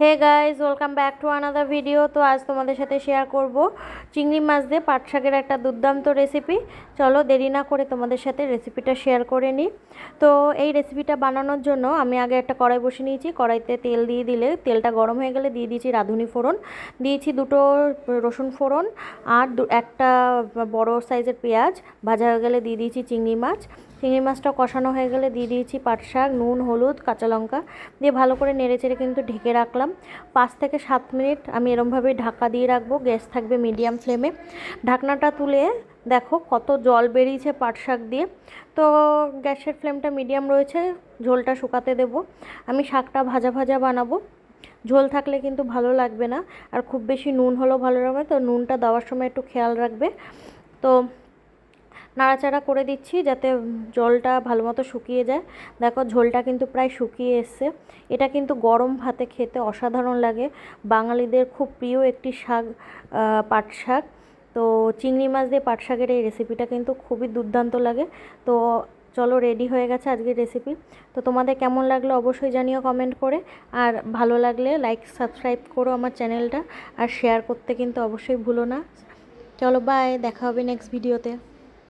Hey guys welcome back to another video তো আজ তোমাদের সাথে শেয়ার করব চিংড়ি মাছ দিয়ে পাট শাকের একটা দুর্দান্ত রেসিপি চলো দেরি না করে তোমাদের সাথে রেসিপিটা শেয়ার করে নিই তো এই রেসিপিটা বানানোর জন্য আমি আগে একটা কড়াই বসে নিয়েছি। কড়াইতে তেল দিয়ে দিলে তেলটা গরম হয়ে গেলে দিয়ে দিয়েছি রাঁধুনি ফোড়ন। দিয়েছি দুটো রসুন ফোড়ন আর একটা বড় সাইজের পেঁয়াজ। ভাজা হয়ে গেলে দিয়ে দিয়েছি চিংড়ি মাছ। চিংড়ি মাছটা কষানো হয়ে গেলে দিয়ে দিয়েছি পাট শাক, নুন, হলুদ, কাঁচা লঙ্কা। দিয়ে ভালো করে নেড়ে চেড়ে কিন্তু ঢেকে রাখলাম। পাঁচ থেকে সাত মিনিট আমি এরমভাবে ঢাকা দিয়ে রাখব। গ্যাস থাকবে মিডিয়াম ফ্লেমে। ঢাকনাটা তুলে দেখো কত জল বেরিয়েছে পাট শাক দিয়ে। তো গ্যাসের ফ্লেমটা মিডিয়াম রয়েছে, ঝোলটা শুকাতে দেব। আমি শাকটা ভাজা ভাজা বানাবো। ঝোল থাকলে কিন্তু ভালো লাগবে না। আর খুব বেশি নুন হলেও ভালো লাগবে তো নুনটা দেওয়ার সময় একটু খেয়াল রাখবে। তো নাড়াচাড়া করে দিচ্ছি যাতে জলটা ভালো মতো শুকিয়ে যায়। দেখো ঝোলটা কিন্তু প্রায় শুকিয়ে এসছে। এটা কিন্তু গরম ভাতে খেতে অসাধারণ লাগে। বাঙালিদের খুব প্রিয় একটি শাক পাট শাক। তো চিংড়ি মাছ দিয়ে পাট শাকের এই রেসিপিটা কিন্তু খুবই দুর্দান্ত লাগে। তো চলো রেডি হয়ে গেছে আজকের রেসিপি তো তোমাদের কেমন লাগল অবশ্যই জানিও কমেন্ট করে। আর ভালো লাগলে লাইক সাবস্ক্রাইব করো আমার চ্যানেলটা আর শেয়ার করতে কিন্তু অবশ্যই ভুলো না। চলো বাই দেখা হবে নেক্সট ভিডিওতে